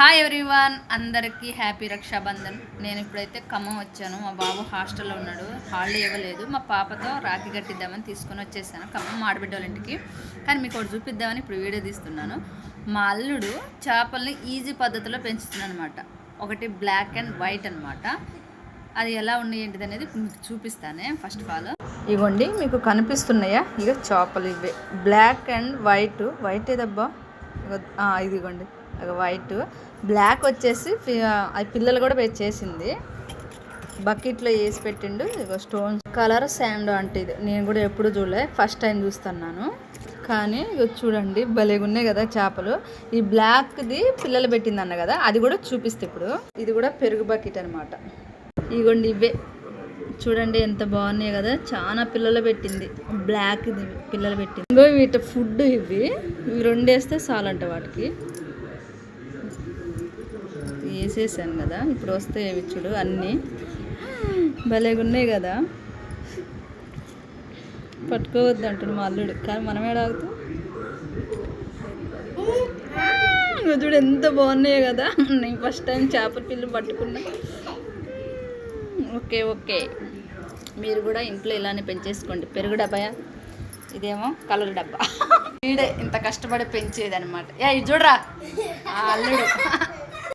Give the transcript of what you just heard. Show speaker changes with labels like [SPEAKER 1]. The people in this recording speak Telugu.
[SPEAKER 1] హాయ్ ఎవ్రీవన్ అందరికీ హ్యాపీ రక్షాబంధన్. నేను ఇప్పుడైతే ఖమ్మం వచ్చాను. మా బాబు హాస్టల్లో ఉన్నాడు. హాలిడే ఇవ్వలేదు. మా పాపతో రాఖీ కట్టిద్దామని తీసుకొని వచ్చేసాను. ఖమ్మం మాడబిడ్డ వాళ్ళ ఇంటికి. కానీ మీకు ఒకటి చూపిద్దామని ఇప్పుడు వీడియో తీస్తున్నాను. మా అల్లుడు చేపల్ని ఈజీ పద్ధతిలో పెంచుతున్నాను అనమాట ఒకటి బ్లాక్ అండ్ వైట్ అనమాట అది ఎలా ఉన్నాయి ఏంటిది అనేది మీకు చూపిస్తానే. ఫస్ట్ ఆఫ్ ఆల్ ఇవ్వండి మీకు కనిపిస్తున్నాయా? ఇక చేపలు ఇవే. బ్లాక్ అండ్ వైట్ వైట్ ఏదబ్బా ఇదిగోండి వైట్. బ్లాక్ వచ్చేసి అది పిల్లలు కూడా చేసింది బకెట్లో వేసి పెట్టిండు స్టోన్ స్టోన్స్. కలర్ శాండ్ అంటే ఇది. నేను కూడా ఎప్పుడు చూడలే ఫస్ట్ టైం చూస్తున్నాను. కానీ ఇగో చూడండి భలేగా ఉన్నాయి కదా చేపలు. ఈ బ్లాక్ది పిల్లలు పెట్టింది అన్న కదా అది కూడా చూపిస్తే ఇప్పుడు. ఇది కూడా పెరుగు బకెట్ అనమాట ఇగోండి ఇవే. చూడండి ఎంత బాగున్నాయి కదా చాలా పిల్లలు పెట్టింది. బ్లాక్ ఇది పిల్లలు పెట్టింది. ఇంకో వీటి ఫుడ్ ఇవి. ఇవి రెండు వేస్తే చాలంట వాటికి. తీసేసాను కదా ఇప్పుడు వస్తాయి ఇవి చూడు అన్నీ. భలేగా ఉన్నాయి కదా. పట్టుకోవద్దు అంటాడు మా అల్లుడు. కానీ మనం ఏడాగుతాం చూడు ఎంత బాగున్నాయి కదా. నేను ఫస్ట్ టైం చేపల పిల్లలు పట్టుకున్నా. Okay okay. మీరు కూడా ఇంట్లో ఇలానే పెంచేసుకోండి. పెరుగు డబ్బా ఇదేమో కలర్ డబ్బా. వీడే ఇంత కష్టపడి పెంచేది అనమాట ఏ ఇది చూడరా? ఆ అల్లుడు.